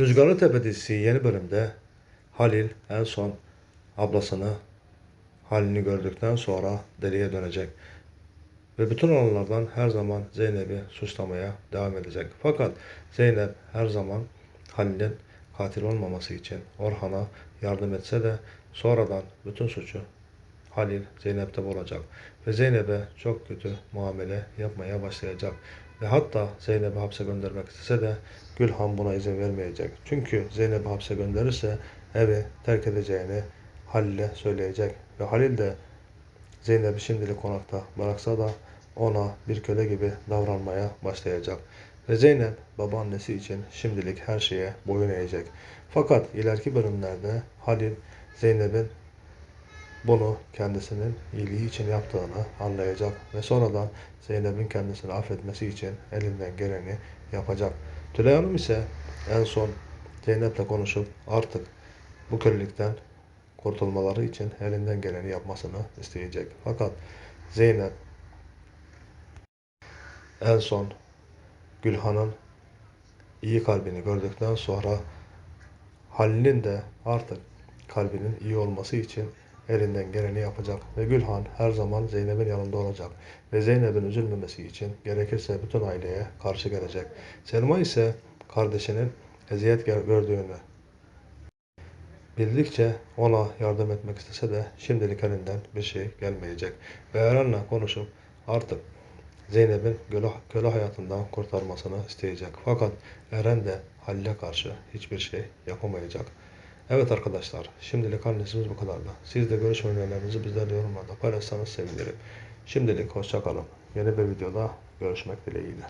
Rüzgarlı Tepe dizisi yeni bölümde Halil en son ablasını halini gördükten sonra deliye dönecek. Ve bütün olanlardan her zaman Zeynep'i suçlamaya devam edecek. Fakat Zeynep her zaman Halil'in katil olmaması için Orhan'a yardım etse de sonradan bütün suçu Halil Zeynep'te bulacak. Ve Zeynep'e çok kötü muamele yapmaya başlayacak. Ve hatta Zeynep'i hapse göndermek istese de Gülhan buna izin vermeyecek. Çünkü Zeynep'i hapse gönderirse evi terk edeceğini Halil'e söyleyecek. Ve Halil de Zeynep'i şimdilik konakta bıraksa da ona bir köle gibi davranmaya başlayacak. Ve Zeynep babaannesi için şimdilik her şeye boyun eğecek. Fakat ileriki bölümlerde Halil Zeynep'in bunu kendisinin iyiliği için yaptığını anlayacak ve sonradan Zeynep'in kendisini affetmesi için elinden geleni yapacak. Tülay Hanım ise en son Zeynep'le konuşup artık bu kölelikten kurtulmaları için elinden geleni yapmasını isteyecek. Fakat Zeynep en son Gülhan'ın iyi kalbini gördükten sonra Halil'in de artık kalbinin iyi olması için elinden geleni yapacak. Ve Gülhan her zaman Zeynep'in yanında olacak. Ve Zeynep'in üzülmemesi için gerekirse bütün aileye karşı gelecek. Selma ise kardeşinin eziyet gör- gördüğünü bildikçe ona yardım etmek istese de şimdilik elinden bir şey gelmeyecek. Ve Eren'le konuşup artık Zeynep'in köle hayatından kurtarmasını isteyecek. Fakat Eren de Halil'e karşı hiçbir şey yapamayacak. Evet arkadaşlar, şimdilik annesimiz bu kadardı. Siz de görüş önerilerinizi bizlerle yorumlarda paylaşsanız sevinirim. Şimdilik hoşça kalın. Yeni bir videoda görüşmek dileğiyle.